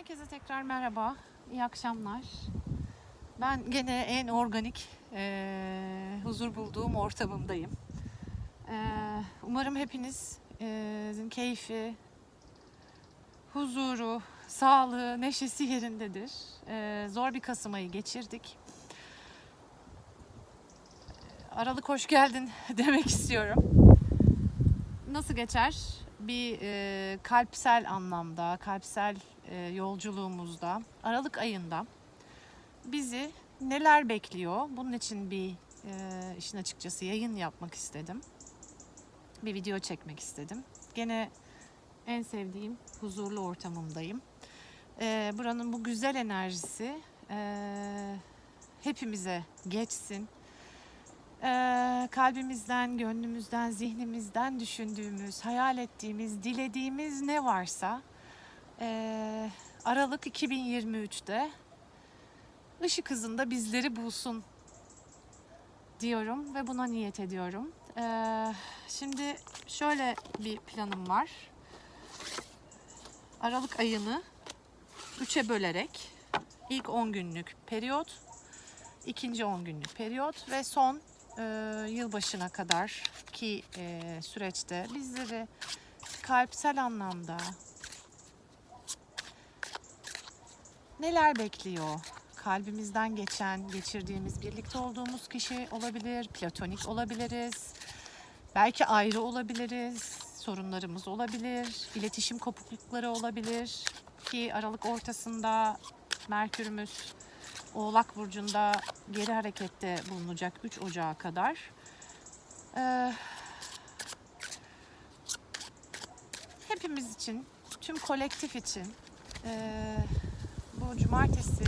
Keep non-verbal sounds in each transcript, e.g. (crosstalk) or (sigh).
Herkese tekrar merhaba, iyi akşamlar. Ben gene en organik, eee, huzur bulduğum ortamımdayım. Eee, umarım hepinizin keyfi, huzuru, sağlığı, neşesi yerindedir. Eee, zor bir Kasım ayı geçirdik. Aralık hoş geldin (laughs) demek istiyorum. Nasıl geçer? Bir e, kalpsel anlamda, kalpsel e, yolculuğumuzda, Aralık ayında bizi neler bekliyor? Bunun için bir e, işin açıkçası yayın yapmak istedim. Bir video çekmek istedim. Gene en sevdiğim huzurlu ortamımdayım. E, buranın bu güzel enerjisi e, hepimize geçsin. Ee, kalbimizden, gönlümüzden, zihnimizden düşündüğümüz, hayal ettiğimiz, dilediğimiz ne varsa ee, Aralık 2023'te ışık hızında bizleri bulsun diyorum ve buna niyet ediyorum. Ee, şimdi şöyle bir planım var. Aralık ayını 3'e bölerek ilk 10 günlük periyot, ikinci 10 günlük periyot ve son e, yılbaşına kadar ki e, süreçte bizleri kalpsel anlamda neler bekliyor? Kalbimizden geçen, geçirdiğimiz, birlikte olduğumuz kişi olabilir, platonik olabiliriz. Belki ayrı olabiliriz, sorunlarımız olabilir, iletişim kopuklukları olabilir ki Aralık ortasında Merkürümüz Oğlak Burcu'nda geri harekette bulunacak 3 Ocağı kadar. Ee, hepimiz için, tüm kolektif için ee, bu cumartesi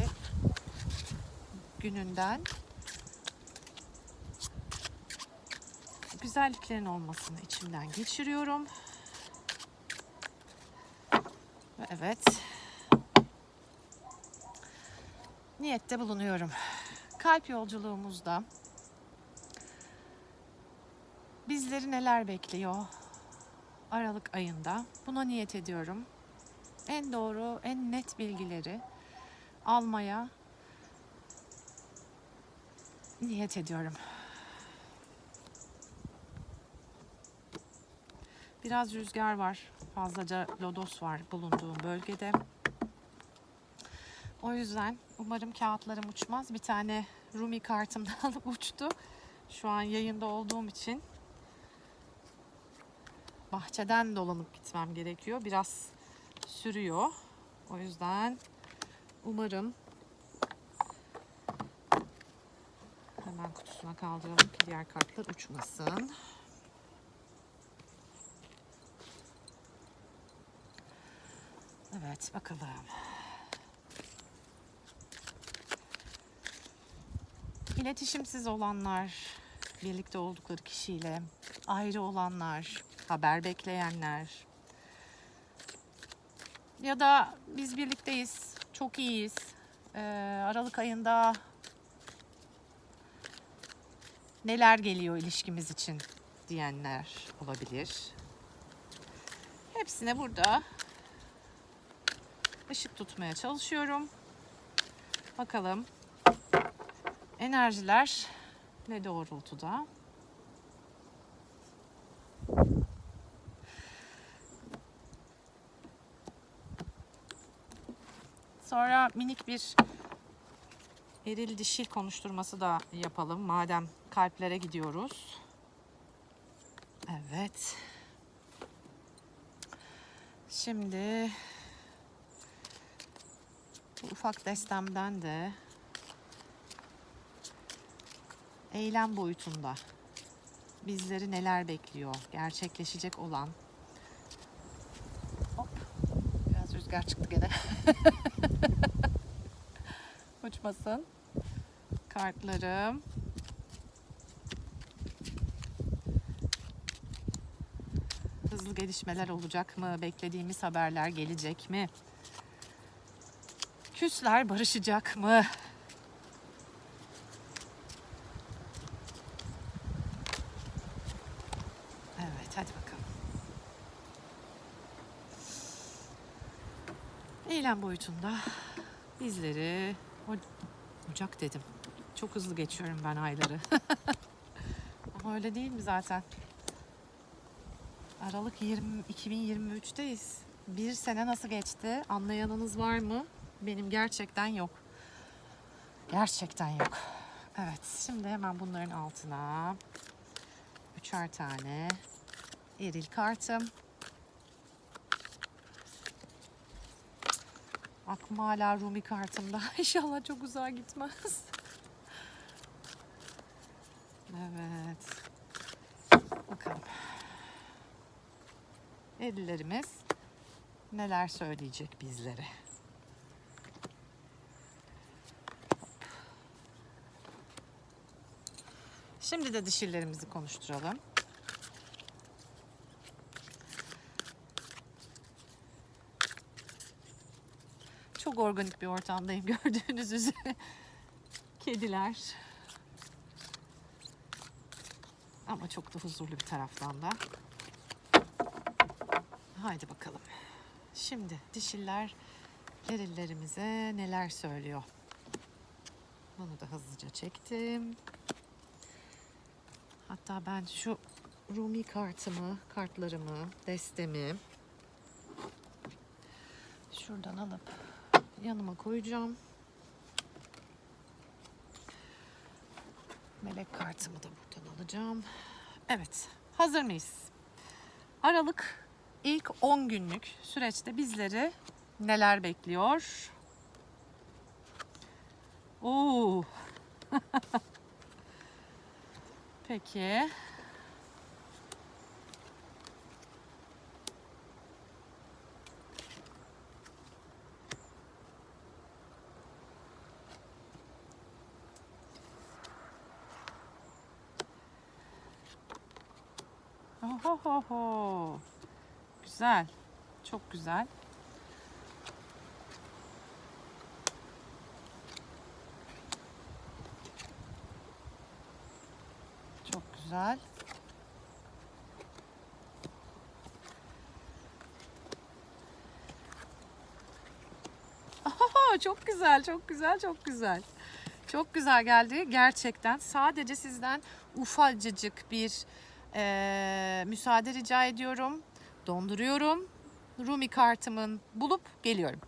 gününden güzelliklerin olmasını içimden geçiriyorum. Ve evet, niyette bulunuyorum. Kalp yolculuğumuzda bizleri neler bekliyor Aralık ayında? Buna niyet ediyorum. En doğru, en net bilgileri almaya niyet ediyorum. Biraz rüzgar var. Fazlaca lodos var bulunduğum bölgede. O yüzden umarım kağıtlarım uçmaz. Bir tane Rumi kartımdan (laughs) uçtu. Şu an yayında olduğum için bahçeden dolanıp gitmem gerekiyor. Biraz sürüyor. O yüzden umarım hemen kutusuna kaldıralım ki diğer kartlar uçmasın. Evet bakalım. İletişimsiz olanlar, birlikte oldukları kişiyle ayrı olanlar, haber bekleyenler ya da biz birlikteyiz, çok iyiyiz. Ee, Aralık ayında neler geliyor ilişkimiz için diyenler olabilir. Hepsine burada ışık tutmaya çalışıyorum. Bakalım enerjiler ne doğrultuda? Sonra minik bir eril dişil konuşturması da yapalım. Madem kalplere gidiyoruz. Evet. Şimdi bu ufak destemden de eylem boyutunda bizleri neler bekliyor? Gerçekleşecek olan. Hop. Biraz rüzgar çıktı gene. (laughs) Uçmasın. Kartlarım. Hızlı gelişmeler olacak mı? Beklediğimiz haberler gelecek mi? Küsler barışacak mı? Evet, hadi bakalım. Eylem boyutunda bizleri Ocak dedim. Çok hızlı geçiyorum ben ayları. (laughs) Ama öyle değil mi zaten? Aralık 20, 2023'teyiz. Bir sene nasıl geçti? Anlayanınız var mı? Benim gerçekten yok. Gerçekten yok. Evet, şimdi hemen bunların altına üçer tane eril kartım. Aklım hala Rumi kartımda. (laughs) İnşallah çok uzağa gitmez. Evet. Bakalım. Erillerimiz neler söyleyecek bizlere. Şimdi de dişillerimizi konuşturalım. Çok organik bir ortamdayım (laughs) gördüğünüz üzere. Kediler. Ama çok da huzurlu bir taraftan da. Haydi bakalım. Şimdi dişiller erillerimize neler söylüyor? Bunu da hızlıca çektim. Hatta ben şu Rumi kartımı, kartlarımı, destemi şuradan alıp yanıma koyacağım. Melek kartımı da buradan alacağım. Evet, hazır mıyız? Aralık ilk 10 günlük süreçte bizleri neler bekliyor? Oo. (laughs) Peki. Ohohoho. Güzel. Çok güzel. Çok güzel. Ohoho, çok güzel, çok güzel, çok güzel. Çok güzel geldi gerçekten. Sadece sizden ufacıcık bir eee, müsaade rica ediyorum. Donduruyorum. Rumi kartımın bulup geliyorum.